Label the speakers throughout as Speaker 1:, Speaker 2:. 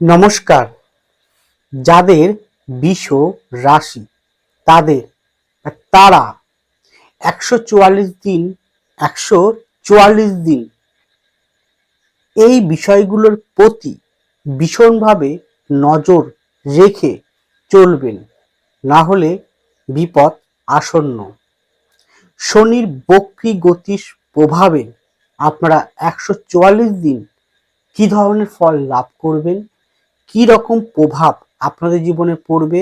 Speaker 1: নমস্কার। যাদের বিষ রাশি, তাদের তারা একশো চুয়াল্লিশ দিন, একশো চুয়াল্লিশ দিন। এই বিষয়গুলোর প্রতি ভীষণভাবে নজর রেখে চলবেন, না হলে বিপদ আসন্ন। শনির বক্রি গতির প্রভাবে আপনারা একশো চুয়াল্লিশ দিন কি ধরনের ফল লাভ করবেন? কি রকম প্রভাব আপনাদের জীবনে পড়বে?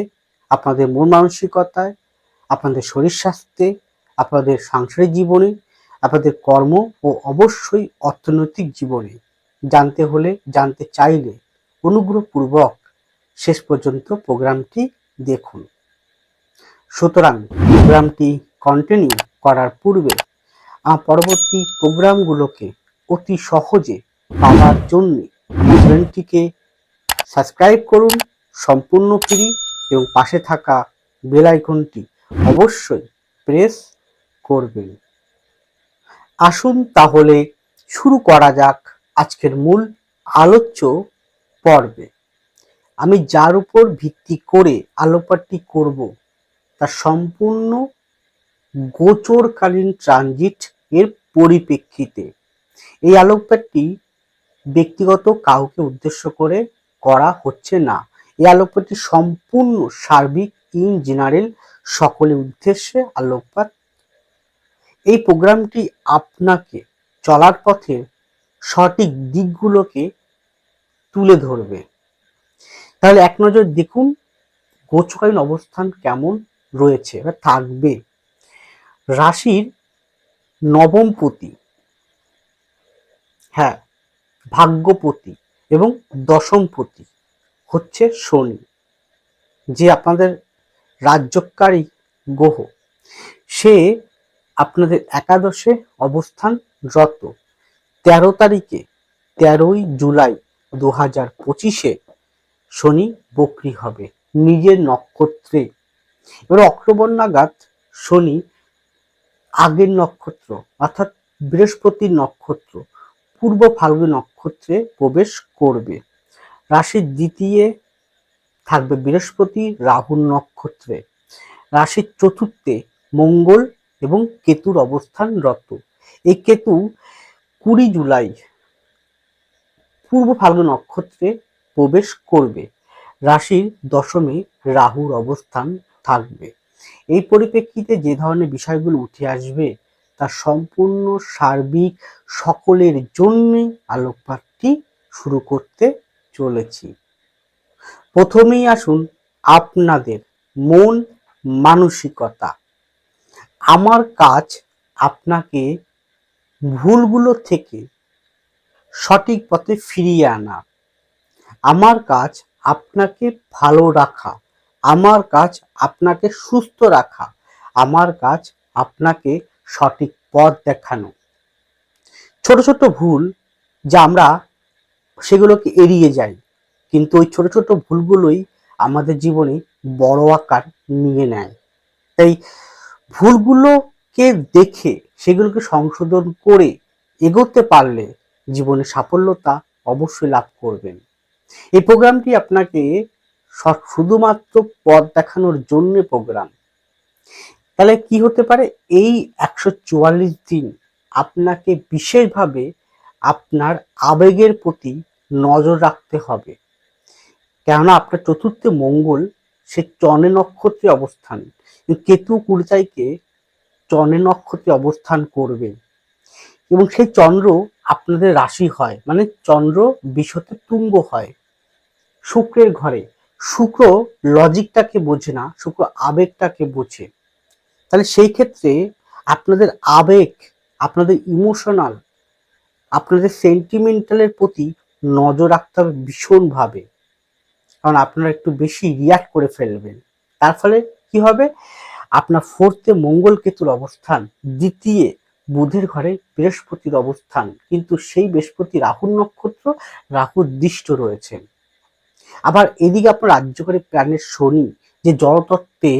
Speaker 1: আপনাদের মন মানসিকতায়, আপনাদের শরীর স্বাস্থ্যে, আপনাদের সাংসারিক জীবনে, আপনাদের কর্ম ও অবশ্যই অর্থনৈতিক জীবনে। জানতে হলে, জানতে চাইলে অনুগ্রহপূর্বক শেষ পর্যন্ত প্রোগ্রামটি দেখুন। সুতরাং প্রোগ্রামটি কন্টিনিউ করার পূর্বে পরবর্তী প্রোগ্রামগুলোকে অতি সহজে পাওয়ার জন্য চ্যানেলটিকে সাবস্ক্রাইব করুন, সম্পূর্ণ ফ্রি এবং পাশে থাকা বেল আইকনটি অবশ্যই প্রেস করবেন। আসুন তাহলে শুরু করা যাক আজকের মূল আলোচ্য পর্বে। আমি যার উপর ভিত্তি করে আলোকপাতটি করব তা সম্পূর্ণ গোচরকালীন ট্রানজিট এর পরিপ্রেক্ষিতে। এই আলোকপাতটি ব্যক্তিগত কাউকে উদ্দেশ্য করে করা হচ্ছে না। এই আলোকপাতটি সম্পূর্ণ সার্বিক ইন জেনারেল সকলের উদ্দেশ্যে আলোকপাত। এই প্রোগ্রামটি আপনাকে চলার পথে সঠিক দিকগুলোকে তুলে ধরবে। তাহলে এক নজর দেখুন গোচকালীন অবস্থান কেমন রয়েছে বা থাকবে। রাশির নবমপতি হ্যাঁ ভাগ্যপতি এবং দশমপতি হচ্ছে শনি, যে আপনাদের রাজ্যকারী গ্রহ। সে আপনাদের একাদশে অবস্থান রত তেরো তারিখে, তেরোই জুলাই দু হাজার পঁচিশে শনি বকরি হবে নিজের নক্ষত্রে। এবার অক্টোবর নাগাদ শনি আগের নক্ষত্র অর্থাৎ বৃহস্পতির নক্ষত্র পূর্ব ফাল্গুন নক্ষত্রে প্রবেশ করবে। রাশির দ্বিতীয় থাকবে বৃহস্পতি, রাহুর নক্ষত্রে। রাশির চতুর্থে মঙ্গল এবং কেতুর অবস্থানরত এই কেতু কুড়ি জুলাই পূর্ব ফাল্গুন নক্ষত্রে প্রবেশ করবে। রাশির দশমে রাহুর অবস্থান থাকবে। এই পরিপ্রেক্ষিতে যে ধরনের বিষয়গুলো উঠে আসবে তা সম্পূর্ণ সার্বিক সকলের জন্যই আলোকপাতটি শুরু করতে চলেছি। প্রথমেই আসুন আপনাদের মন মানসিকতা। আমার কাজ আপনাকে ভুলগুলো থেকে সঠিক পথে ফিরিয়ে আনা। আমার কাজ আপনাকে ভালো রাখা। আমার কাজ আপনাকে সুস্থ রাখা। আমার কাজ আপনাকে সঠিক পথ দেখানো। ছোট ছোট ভুল যা আমরা সেগুলোকে এড়িয়ে যাই, কিন্তু ওই ছোট ছোট ভুলগুলোই আমাদের জীবনে বড় আকার নিয়ে নেয়। তাই ভুলগুলোকে দেখে, সেগুলোকে সংশোধন করে এগোতে পারলে জীবনে সাফল্যতা অবশ্যই লাভ করবেন। এই প্রোগ্রামটি আপনাকে শুধুমাত্র পথ দেখানোর জন্য প্রোগ্রাম। তাহলে কি হতে পারে? এই একশো চুয়াল্লিশ দিন আপনাকে বিশেষভাবে আপনার আবেগের প্রতি নজর রাখতে হবে। কেননা আপনার চতুর্থে মঙ্গল, সে চনে নক্ষত্রে অবস্থান। কেতু কুড়িতাইকে চনে নক্ষত্রে অবস্থান করবে। এবং সেই চন্দ্র আপনাদের রাশি হয়। মানে চন্দ্র বিশতে তুঙ্গ হয় শুক্রের ঘরে। শুক্র লজিকটাকে বোঝে না, শুক্র আবেগটাকে বোঝে। তাহলে সেই ক্ষেত্রে আপনাদের আবেগ, আপনাদের ইমোশনাল আপনাদের সেন্টিমেন্টালের প্রতি নজর রাখতে হবে ভীষণভাবে। কারণ আপনারা একটু বেশি রিয়াক্ট করে ফেলবেন। তার ফলে কি হবে? আপনার ফোর্থে মঙ্গল কেতুর অবস্থান, দ্বিতীয় বুধের ঘরে বৃহস্পতির অবস্থান, কিন্তু সেই বৃহস্পতি রাহুর নক্ষত্র, রাহুর দৃষ্ট রয়েছে। আবার এদিকে আপনার রাজ্যকারী প্রাণের শনি, যে জলতত্ত্বে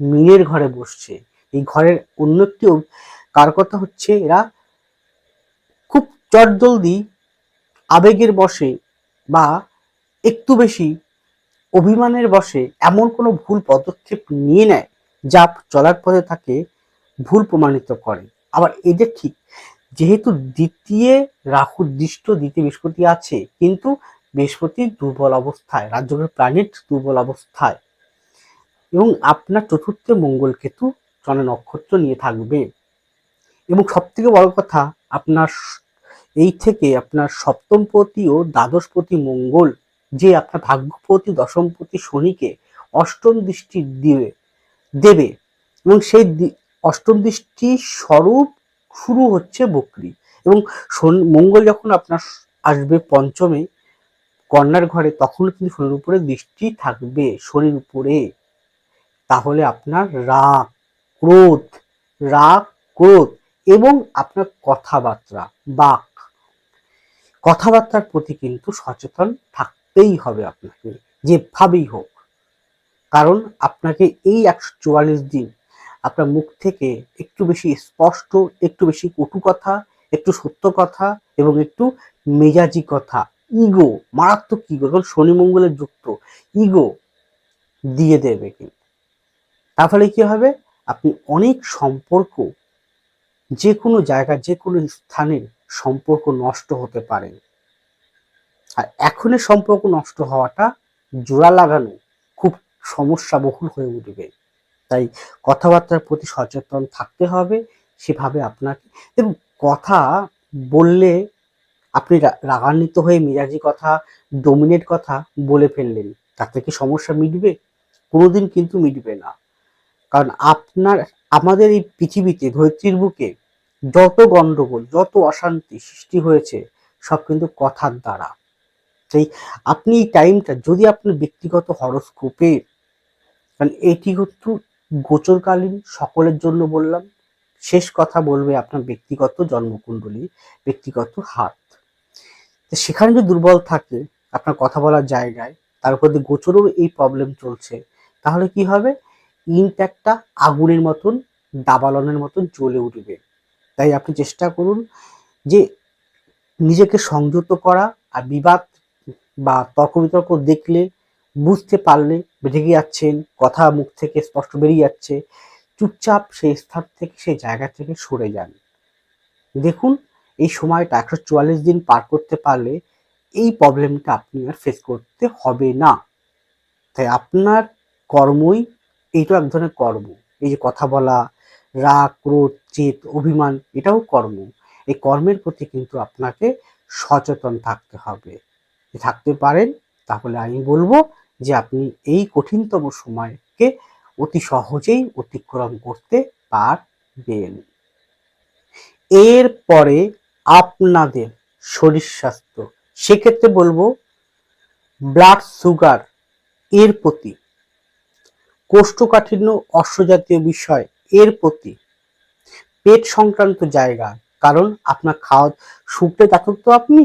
Speaker 1: মীনের ঘরে বসছে ঘরের অন্য একটি কার কথা হচ্ছে এরা খুব চটজলদি আবেগের বশে বা একটু বেশি অভিমানের বশে এমন কোনো ভুল পদক্ষেপ নিয়ে নেয় যা চলার পথে তাকে ভুল প্রমাণিত করে। আবার এটা ঠিক যেহেতু দ্বিতীয় রাহুর দৃষ্ট দ্বিতীয় বৃহস্পতি আছে, কিন্তু বৃহস্পতি দুর্বল অবস্থায় রাজ্যের প্ল্যানেট দুর্বল অবস্থায় এবং আপনার চতুর্থে মঙ্গল কেতু চন্দ্র নক্ষত্র নিয়ে থাকবে। এবং সব থেকে বড় কথা, আপনার এই থেকে আপনার সপ্তমপতি ও দ্বাদশপতি মঙ্গল, যে আপনার ভাগ্যপতি, দশমপতি শনিকে অষ্টম দৃষ্টি দিবে দেবে। এবং সেই অষ্টম দৃষ্টি স্বরূপ শুরু হচ্ছে বকরি। এবং মঙ্গল যখন আপনার আসবে পঞ্চমে, কন্যার ঘরে, তখন কিন্তু শনির উপরে দৃষ্টি থাকবে, শনির উপরে। তাহলে আপনার রাগ। ক্রোধ, রাগ, ক্রোধ এবং আপনার কথাবার্তা, বাক। কথাবার্তার প্রতি কিন্তু সচেতন থাকতেই হবে আপনাকে, যেভাবেই হোক। কারণ আপনাকে এই একশো চুয়াল্লিশ দিন আপনার মুখ থেকে একটু বেশি স্পষ্ট, একটু বেশি কটু কথা, একটু সত্য কথা এবং একটু মেজাজি কথা, ইগো, মারাত্মক ইগো এবং শনি মঙ্গলের যুক্ত, ইগো দিয়ে দেবে কিন্তু। তার ফলে কি হবে? আপনি অনেক সম্পর্ক যে কোনো জায়গা যে কোনো স্থানের সম্পর্ক নষ্ট হতে পারে। আর এখনের সম্পর্ক নষ্ট হওয়াটা জোড়া লাগানো খুব সমস্যা বহুল হয়ে উঠবে। তাই কথাবার্তার প্রতি সচেতন থাকতে হবে সেভাবে আপনাকে। এবং কথা বললে আপনি রাগান্বিত হয়ে মেজাজি কথা ডোমিনেট কথা বলে ফেললেন, তাতে কি সমস্যা মিটবে? কোনোদিন কিন্তু মিটবে না। কারণ আপনার, আমাদের এই পৃথিবীতে ধরিত্রীর বুকে যত গন্ডগোল, যত অশান্তি সৃষ্টি হয়েছে, সব কিন্তু কথার দ্বারা। তাই আপনি এই টাইমটা যদি আপনার ব্যক্তিগত হরস্কোপে, কারণ এটি কিন্তু গোচরকালীন, সকলের জন্য বললাম, শেষ কথা বলবে আপনার ব্যক্তিগত জন্মকুণ্ডলী, ব্যক্তিগত হাত। তো সেখানে যদি দুর্বল থাকে, আপনার কথা বলার জায়গায়, তার উপর দিয়ে গোচরেও এই প্রবলেম চলছে, তাহলে কি হবে? একটা আগুনের মতন, দাবালনের মতন জ্বলে উঠবে। তাই আপনি চেষ্টা করুন যে নিজেকে সংযত করা আর বিবাদ বা তর্ক বিতর্ক দেখলে, বুঝতে পারলে রেগে যাচ্ছেন, কথা মুখ থেকে স্পষ্ট বেরিয়ে যাচ্ছে, চুপচাপ সেই স্থান থেকে, সেই জায়গা থেকে সরে যান। দেখুন, এই সময়টা একশো চুয়াল্লিশ দিন পার করতে পারলে এই প্রবলেমটা আপনি আর ফেস করতে হবে না। তাই আপনার কর্মই এইটাও এক ধরনের কর্ম। এই যে কথা বলা, রাগ, ক্রোধ জেদ অভিমান, এটাও কর্ম। এই কর্মের প্রতি কিন্তু আপনাকে সচেতন থাকতে হবে। থাকতে পারেন, তাহলে আমি বলব যে আপনি এই কঠিনতম সময়কে অতি সহজেই অতিক্রম করতে পারবেন। এরপরে আপনাদের শরীর স্বাস্থ্য। সেক্ষেত্রে বলব, ব্লাড সুগার এর প্রতি কোষ্ঠকাঠিন্য অশ্বজাতীয় বিষয় এর প্রতি। পেট সংক্রান্ত জায়গা, কারণ আপনার খাওয়া, শুকতে জাতক তো আপনি,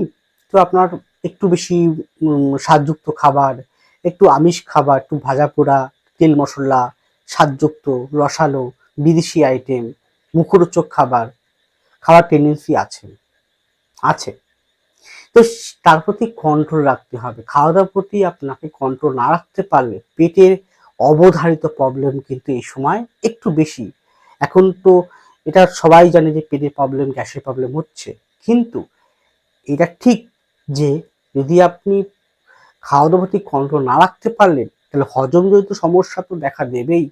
Speaker 1: তো আপনার একটু বেশি স্বাদযুক্ত খাবার, একটু আমিষ খাবার, একটু ভাজা পোড়া, তেল মশলা, স্বাদযুক্ত, রসালো, বিদেশি আইটেম মুখরোচক খাবার, খাওয়ার টেন্ডেন্সি আছে আছে। তো তার প্রতি কন্ট্রোল রাখতে হবে। খাওয়া দাওয়ার প্রতি আপনাকে কন্ট্রোল না রাখতে পারলে পেটের অবধারিত প্রবলেম কিন্তু এই সময় একটু বেশি। এখন তো এটা সবাই জানে যে পেটের প্রবলেম গ্যাসের প্রবলেম হচ্ছে। কিন্তু এটা ঠিক যে যদি আপনি খাওয়া দাওয়ার প্রতি কন্ট্রোল না রাখতে পারলেন, তাহলে হজম হজমজনিত সমস্যা তো দেখা দেবেই।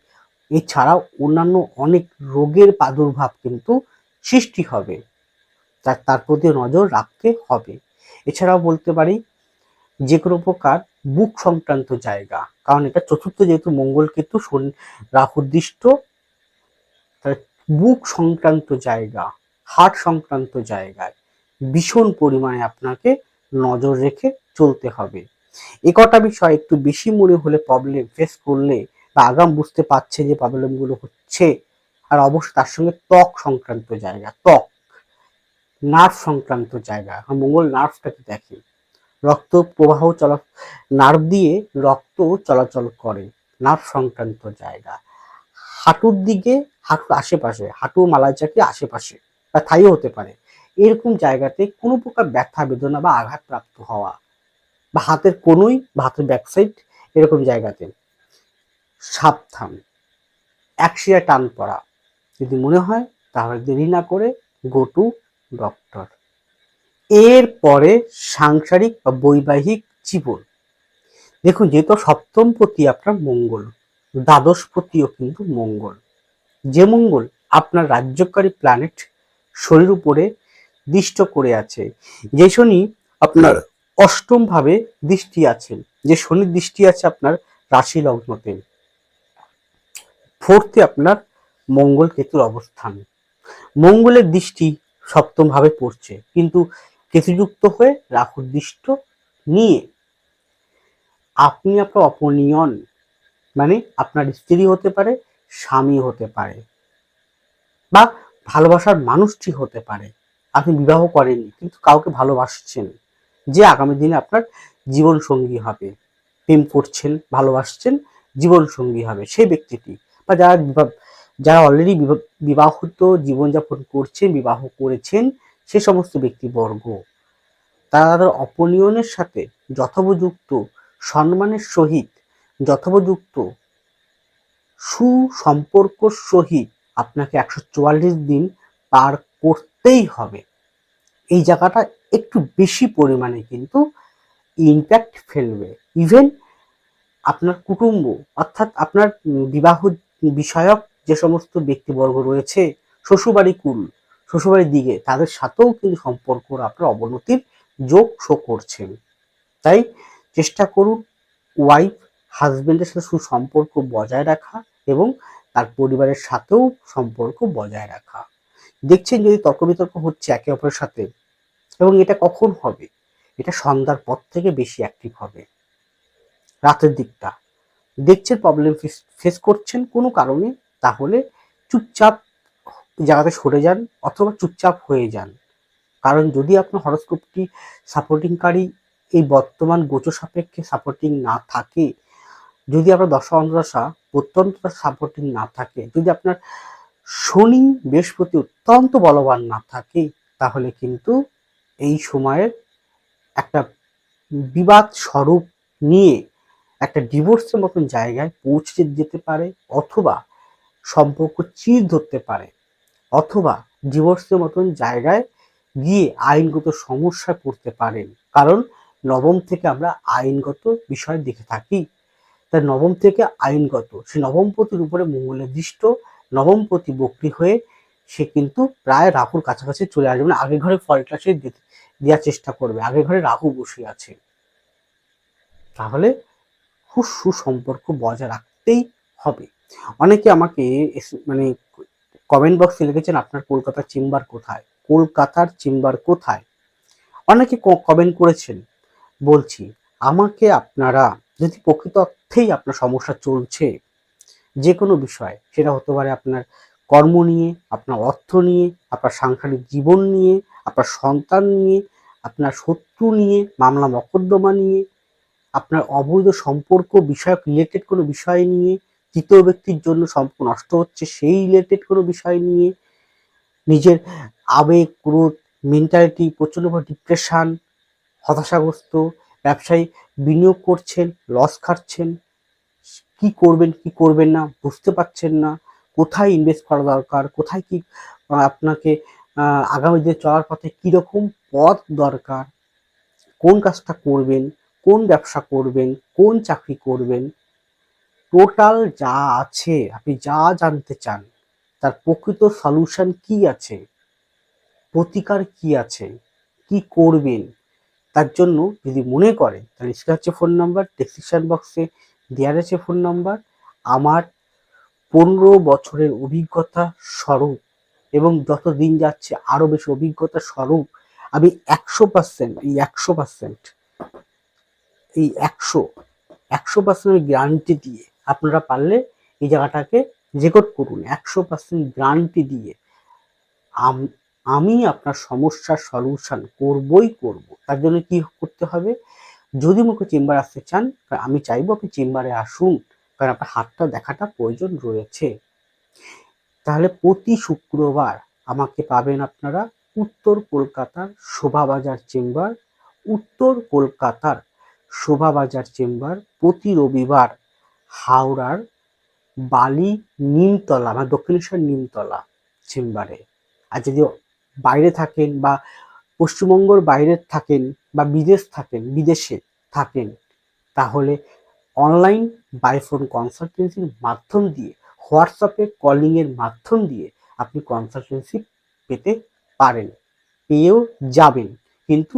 Speaker 1: এছাড়াও অন্যান্য অনেক রোগের প্রাদুর্ভাব কিন্তু সৃষ্টি হবে। তার প্রতি নজর রাখতে হবে। এছাড়াও বলতে পারি যে কোনো প্রকার বুক সংক্রান্ত জায়গা। কারণ এটা চতুর্থ যেহেতু মঙ্গল শনি রাহুদৃষ্ট বুক সংক্রান্ত জায়গা হার্ট সংক্রান্ত জায়গায় ভীষণ পরিমাণে আপনাকে নজর রেখে চলতে হবে। এ কটা বিষয় একটু বেশি মনে হলে প্রবলেম ফেস করলে বা আগাম বুঝতে পারছে যে প্রবলেমগুলো হচ্ছে, আর অবশ্যই তার সঙ্গে ত্বক সংক্রান্ত জায়গা, ত্বক নার্ভ সংক্রান্ত জায়গা। মঙ্গল নার্ভটাকে দেখে রক্ত প্রবাহ চলা, নার্ভ দিয়ে রক্ত চলাচল করে। নার্ভ সংক্রান্ত জায়গা। হাঁটুর দিকে, হাঁটুর আশেপাশে হাঁটু মালাই চাকরি আশেপাশে, বা থাইও হতে পারে। এরকম জায়গাতে কোনো প্রকার ব্যথা, বেদনা বা আঘাতপ্রাপ্ত হওয়া, বা হাতের কোনোই বা হাতের ব্যাক সাইড এরকম জায়গাতে। সাবধান। একশিয়া টান পড়া। যদি মনে হয় তাহলে দেরি না করে গো টু ডক্টর। এরপরে সাংসারিক বা বৈবাহিক জীবন। দেখুন, যেহেতু সপ্তম পতি আপনার মঙ্গল, দ্বাদশ পতিও কিন্তু মঙ্গল। যে মঙ্গল আপনার রাজ্যকারী প্ল্যানেট শরীর উপরে দৃষ্ট করে আছে, যে শনি আপনার অষ্টম ভাবে দৃষ্টি আছেন, যে শনির দৃষ্টি আছে আপনার রাশি লগ্নতে। ফোর্থে আপনার মঙ্গল কেতুর অবস্থান। মঙ্গলের দৃষ্টি সপ্তম ভাবে পড়ছে, কিন্তু কেতুযুক্ত হয়ে রাহুর দৃষ্ট নিয়ে আপনি আপনার অপনিয়ন মানে আপনার স্ত্রী হতে পারে, স্বামী হতে পারে, বা ভালোবাসার মানুষটি হতে পারে। আপনি বিবাহ করেননি, কিন্তু কাউকে ভালোবাসছেন, যে আগামী দিনে আপনার জীবন সঙ্গী হবে। প্রেম করছেন, ভালোবাসছেন জীবন সঙ্গী হবে সেই ব্যক্তিটি, বা যারা যারা অলরেডি বিবাহিত জীবনযাপন করছেন, বিবাহ করেছেন সে সমস্ত ব্যক্তিবর্গ। তারা তাদের অপনিয়নের সাথে যথোপযুক্ত সম্মানের সহিত, যথোপযুক্ত সুসম্পর্ক সহিত আপনাকে একশো চুয়াল্লিশ দিন পার করতেই হবে। এই জায়গাটা একটু বেশি পরিমাণে কিন্তু ইম্প্যাক্ট ফেলবে। ইভেন আপনার কুটুম্ব, অর্থাৎ আপনার বিবাহ বিষয়ক যে সমস্ত ব্যক্তিবর্গ রয়েছে, শ্বশুরবাড়ি কুল শ্বশুরবাড়ির দিকে তাদের সাথেও কিন্তু সম্পর্ক আপনার অবনতির যোগ শো করছেন। তাই চেষ্টা করুন ওয়াইফ হাজব্যান্ডের সাথে সুসম্পর্ক বজায় রাখা এবং তার পরিবারের সাথেও সম্পর্ক বজায় রাখা। দেখছেন যদি তর্ক বিতর্ক হচ্ছে একে অপরের সাথে এবং এটা কখন হবে? এটা সন্ধ্যার পর থেকে বেশি অ্যাক্টিভ হবে। রাতের দিকটা। দেখছেন প্রবলেম ফেস করছেন কোনো কারণে? তাহলে চুপচাপ জায়গাতে সরে যান অথবা চুপচাপ হয়ে যান। কারণ যদি আপনার হরস্কোপটি সাপোর্টিংকারী এই বর্তমান গোচর সাপেক্ষে সাপোর্টিং না থাকে, যদি আপনার দশা অন্তদশা অত্যন্ত সাপোর্টিং না থাকে, যদি আপনার শনি বৃহস্পতি অত্যন্ত বলবান না থাকে, তাহলে কিন্তু এই সময়ের একটা বিবাদ স্বরূপ নিয়ে একটা ডিভোর্সের মতন জায়গায় পৌঁছে যেতে পারে অথবা সম্পর্ক চির ধরতে পারে। অথবা ডিভোর্সের মতন জায়গায় গিয়ে আইনগত সমস্যায় পড়তে পারেন। কারণ নবম থেকে আমরা আইনগত বিষয় দেখে থাকি। তাই নবম থেকে আইনগত, সে নবমপতির উপরে মঙ্গলের দৃষ্ট নবমপতি বক্রি হয়ে সে কিন্তু প্রায় রাহুর কাছাকাছি চলে আসবে। মানে আগের ঘরে ফলটা সে দেওয়ার চেষ্টা করবে। আগের ঘরে রাহু বসে আছে। তাহলে খুব সুসম্পর্ক বজায় রাখতেই হবে। অনেকে আমাকে মানে কমেন্ট বক্সে লিখেছেন, আপনার কলকাতার চেম্বার কোথায়? কলকাতার চেম্বার কোথায়? অনেকে কমেন্ট করেছেন, বলছি, আমাকে আপনারা যদি প্রকৃত অর্থেই আপনার সমস্যা চলছে যে কোনো বিষয়, সেটা হতে পারে আপনার কর্ম নিয়ে, আপনার অর্থ নিয়ে, আপনার সাংসারিক জীবন নিয়ে, আপনার সন্তান নিয়ে, আপনার শত্রু নিয়ে মামলা মকদ্দমা নিয়ে, আপনার অবৈধ সম্পর্ক বিষয়ক রিলেটেড কোনো বিষয় নিয়ে তৃতীয় ব্যক্তির জন্য সম্পর্ক নষ্ট হচ্ছে, সেই রিলেটেড কোনো বিষয় নিয়ে নিজের আবেগ ক্রোধ মেন্টালিটি প্রচণ্ড ডিপ্রেশন হতাশাগ্রস্ত, ব্যবসায়ী বিনিয়োগ করছেন লস খাচ্ছেন কি করবেন কি করবেন না, বুঝতে পারছেন না, কোথায় ইনভেস্ট করা দরকার, কোথায় কি আপনাকে আগামী দিনে চলার পথে কীরকম পথ দরকার, কোন কাজটা করবেন, কোন ব্যবসা করবেন, কোন চাকরি করবেন টোটাল যা আছে, আপনি যা জানতে চান, তার প্রকৃত সলিউশন কি আছে? প্রতিকার কি আছে? কি করবেন? তার জন্য যদি মনে করেন তাহলে স্ক্রিনে হচ্ছে ফোন নাম্বার ডেসক্রিপশন বক্সে দেওয়া আছে ফোন নাম্বার আমার পনেরো বছরের অভিজ্ঞতা স্বরূপ এবং যত দিন যাচ্ছে আরও বেশি অভিজ্ঞতা স্বরূপ, আমি একশো পার্সেন্ট এই একশো পার্সেন্ট এই একশো একশো পার্সেন্ট গ্যারান্টি দিয়ে আপনারা পারলে এই জায়গাটাকে রেকর্ড করুন। একশো পার্সেন্ট গ্যারান্টি দিয়ে আমি আপনার সমস্যার সলিউশন করবই করব। তার জন্য কি করতে হবে? যদি মুখে চেম্বার আসতে চান আমি চাইব আপনি চেম্বারে আসুন, কারণ আপনার হাতটা দেখাটা প্রয়োজন রয়েছে। তাহলে প্রতি শুক্রবার আমাকে পাবেন আপনারা উত্তর কলকাতার শোভাবাজার চেম্বার উত্তর কলকাতার শোভাবাজার চেম্বার প্রতি রবিবার হাওড়ার বালি নিমতলা মানে দক্ষিণেশ্বর নিমতলা চেম্বারে। আর যদি বাইরে থাকেন বা পশ্চিমবঙ্গর বাইরে থাকেন বা বিদেশ থাকেন, বিদেশে থাকেন, তাহলে অনলাইন বাইফোন কনসালটেন্সির মাধ্যম দিয়ে হোয়াটসঅ্যাপে কলিংয়ের মাধ্যম দিয়ে আপনি কনসালটেন্সি পেতে পারেন, পেয়েও যাবেন। কিন্তু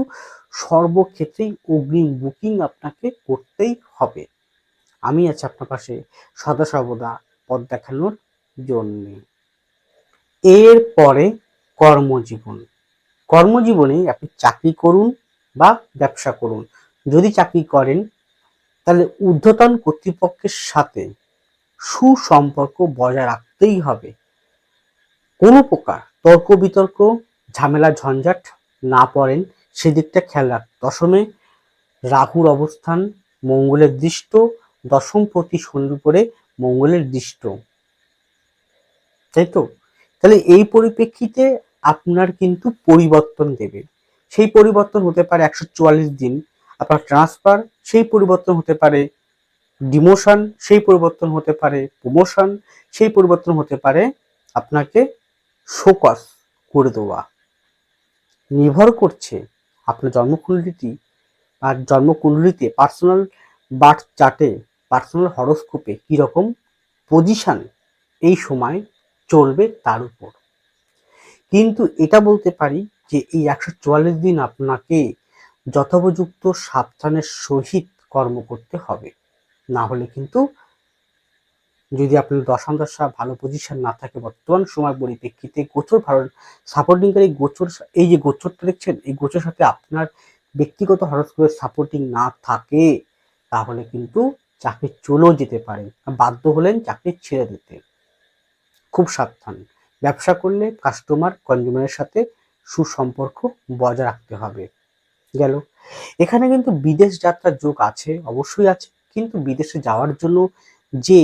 Speaker 1: সর্বক্ষেত্রেই অগ্রিম বুকিং আপনাকে করতেই হবে। আমি আছি আপনার পাশে সদা সর্বদা পথ দেখানোর জন্যে। এরপরে কর্মজীবন। কর্মজীবনে আপনি চাকরি করুন বা ব্যবসা করুন। যদি চাকরি করেন, তাহলে ঊর্ধ্বতন কর্তৃপক্ষের সাথে সুসম্পর্ক বজায় রাখতেই হবে। কোনো প্রকার তর্ক বিতর্ক, ঝামেলা, ঝঞ্ঝাট না পড়েন। সেদিকটা খেয়াল রাখ দশমে রাহুর অবস্থান, মঙ্গলের দৃষ্ট দশম প্রতি শনির উপরে মঙ্গলের দৃষ্ট। তাই তো? তাহলে এই পরিপ্রেক্ষিতে আপনার কিন্তু পরিবর্তন দেবে। সেই পরিবর্তন হতে পারে একশো চুয়াল্লিশ দিন, আপনার ট্রান্সফার সেই পরিবর্তন হতে পারে ডিমোশন সেই পরিবর্তন হতে পারে প্রমোশন সেই পরিবর্তন হতে পারে আপনাকে শোকস করে দেওয়া। নির্ভর করছে আপনার জন্মকুণ্ডলিটি, আর জন্মকুণ্ডলিতে পার্সোনাল বার্থ চার্টে পার্সোনাল হরোস্কোপে কীরকম পজিশন এই সময় চলবে তার উপর। কিন্তু এটা বলতে পারি যে এই একশো চুয়াল্লিশ দিন আপনাকে যথোপযুক্ত সাবধানের সহিত কর্ম করতে হবে। না হলে কিন্তু যদি আপনার দশান্তশা ভালো পজিশন না থাকে বর্তমান সময় পরিপ্রেক্ষিতে, গোচর ভালো সাপোর্টিংকারী গোচর এই যে গোচরটা দেখছেন, এই গোচর সাথে আপনার ব্যক্তিগত হরস্কোপের সাপোর্টিং না থাকে, তাহলে কিন্তু চাকরি চলেও যেতে পারে বাধ্য হলেন চাকরি ছেড়ে দিতে। খুব সাবধান। ব্যবসা করলে কাস্টমার কনজিউমারের সাথে সুসম্পর্ক বজায় রাখতে হবে। গেল। এখানে কিন্তু বিদেশ যাত্রার যোগ আছে, অবশ্যই আছে। কিন্তু বিদেশে যাওয়ার জন্য যে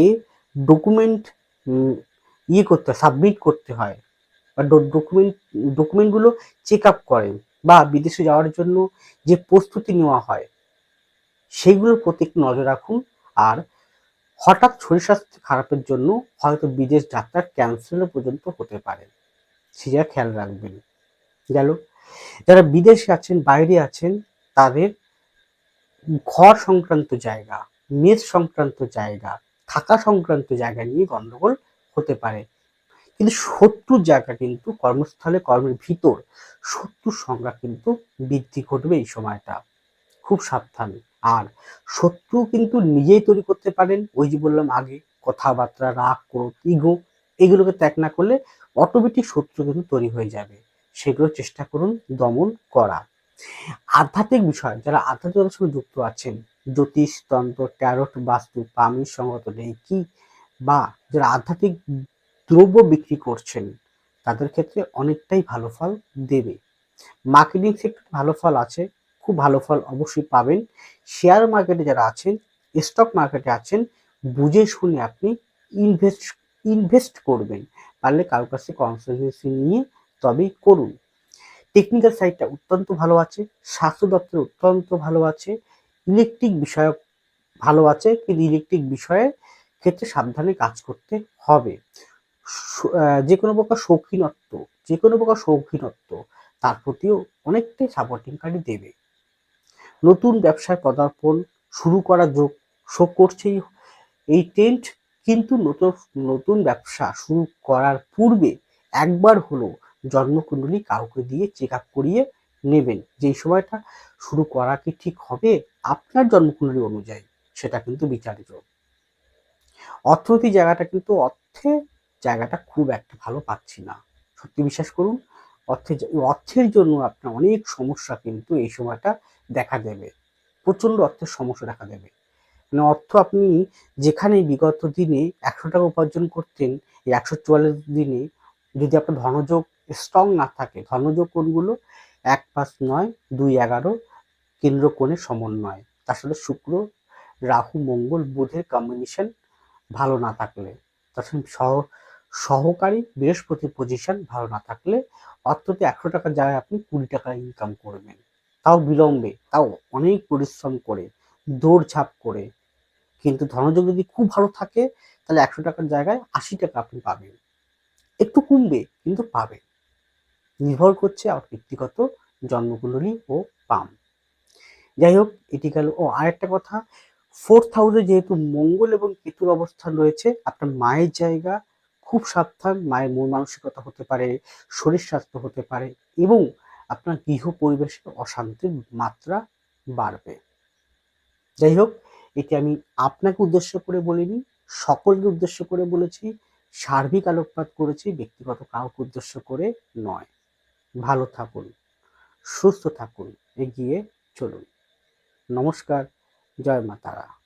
Speaker 1: ডকুমেন্ট ইয়ে করতে হয় সাবমিট করতে হয় বা ডকুমেন্ট ডকুমেন্টগুলো চেক আপ করেন বা বিদেশে যাওয়ার জন্য যে প্রস্তুতি নেওয়া হয় সেইগুলোর প্রতি নজর রাখুন। আর হঠাৎ শরীর স্বাস্থ্য খারাপের জন্য হয়তো বিদেশ যাত্রা ক্যান্সেলও পর্যন্ত হতে পারে। সেটা খেয়াল রাখবেন। গেল। যারা বিদেশে আছেন, বাইরে আছেন, তাদের ঘর সংক্রান্ত জায়গা মেদ সংক্রান্ত জায়গা, থাকা সংক্রান্ত জায়গা নিয়ে গন্ডগোল হতে পারে। কিন্তু শত্রুর জায়গা কিন্তু কর্মস্থলে, কর্মের ভিতর শত্রুর সংখ্যা কিন্তু বৃদ্ধি ঘটবে এই সময়টা। খুব সাবধান। আর শত্রু কিন্তু নিজেই তৈরি করতে পারেন। ওই যে বললাম আগে, কথাবার্তা, রাগ, ক্রোধ, ইগো, এগুলোকে ত্যাগ না করলে অটোমেটিক শত্রু কিন্তু তৈরি হয়ে যাবে। সেগুলো চেষ্টা করুন দমন করা। আধ্যাত্মিক বিষয়, যারা আধ্যাত্মিকতার সঙ্গে যুক্ত আছেন, জ্যোতিষ, তন্ত্র, ট্যারট, বাস্তু, পামির সংগত রেকি বা যারা আধ্যাত্মিক দ্রব্য বিক্রি করছেন, তাদের ক্ষেত্রে অনেকটাই ভালো ফল দেবে। মার্কেটিং সেক্টর ভালো ফল আছে খুব ভালো ফল অবশ্যই পাবেন। শেয়ার মার্কেটে যারা আছেন স্টক মার্কেটে আছেন, বুঝে শুনে আপনি ইনভেস্ট ইনভেস্ট করবেন। পারলে কারোর কাছে কনসালটেন্সি নিয়ে তবেই করুন। টেকনিক্যাল সাইডটা অত্যন্ত ভালো আছে, স্বাস্থ্য দপ্তর অত্যন্ত ভালো আছে ইলেকট্রিক বিষয়ক ভালো আছে, কিন্তু ইলেকট্রিক বিষয়ে ক্ষেত্রে সাবধানে কাজ করতে হবে। যে কোনো প্রকার শৌখিনত্ব, যে কোনো প্রকার শৌখিনত্ব, তার প্রতিও অনেকটাই সাপোর্টিং সাপোর্টিংকারী দেবে। নতুন ব্যবসায় পদার্পণ শুরু করা যোগ শো করছেই। এই টেন্ট কিন্তু নতুন নতুন ব্যবসা শুরু করার পূর্বে একবার হলো জন্মকুণ্ডলী কাউকে দিয়ে চেক আপ করিয়ে নেবেন। যেই সময়টা শুরু করা কি ঠিক হবে আপনার জন্মকুণ্ডলী অনুযায়ী সেটা কিন্তু বিচার্য অর্থনীতি জায়গাটা কিন্তু অর্থে জায়গাটা খুব একটা ভালো পাচ্ছি না। সত্যি বিশ্বাস করুন অর্থের অর্থের জন্য আপনার অনেক সমস্যা কিন্তু এই সময়টা দেখা দেবে। প্রচণ্ড অর্থের সমস্যা দেখা দেবে। মানে অর্থ আপনি যেখানে বিগত দিনে একশো টাকা উপার্জন করতেন, এই একশো চুয়াল্লিশ দিনে যদি আপনার ধনযোগ স্ট্রং না থাকে, ধনযোগ কোনগুলো? এক পাঁচ নয়, দুই এগারো, কেন্দ্র কোণের সমন্বয়। তার সাথে শুক্র, রাহু, মঙ্গল, বুধের কম্বিনেশন ভালো না থাকলে। তার সাথে সহ, সহকারী বৃহস্পতি পজিশন ভালো না থাকলে অর্থতে একশো টাকার জায়গায় আপনি কুড়ি টাকা ইনকাম করবেন। তাও বিলম্বে, তাও অনেক পরিশ্রম করে, দৌড়ঝাঁপ করে। কিন্তু ধনযোগ যদি খুব ভালো থাকে, তাহলে একশো টাকার জায়গায় আশি টাকা আপনি পাবেন। একটু কমবে, কিন্তু পাবেন। নির্ভর করছে আমার ব্যক্তিগত জন্মকুণ্ডলী ও পাম। যাই হোক, এটি গেল। ও, আরেকটা কথা। ফোর্থ হাউসে যেহেতু মঙ্গল এবং কেতুর অবস্থান রয়েছে, আপনার মায়ের জায়গা খুব সাবধান। মায়ের মন মানসিকতা হতে পারে, শরীর স্বাস্থ্য হতে পারে এবং আপনার গৃহ পরিবেশের অশান্তির মাত্রা বাড়বে। যাই হোক, এটি আমি আপনাকে উদ্দেশ্য করে বলিনি, সকলকে উদ্দেশ্য করে বলেছি, সার্বিক আলোকপাত করেছি, ব্যক্তিগত কাউকে উদ্দেশ্য করে নয়। ভালো থাকুন, সুস্থ থাকুন, এগিয়ে চলুন। নমস্কার, জয় মা তারা।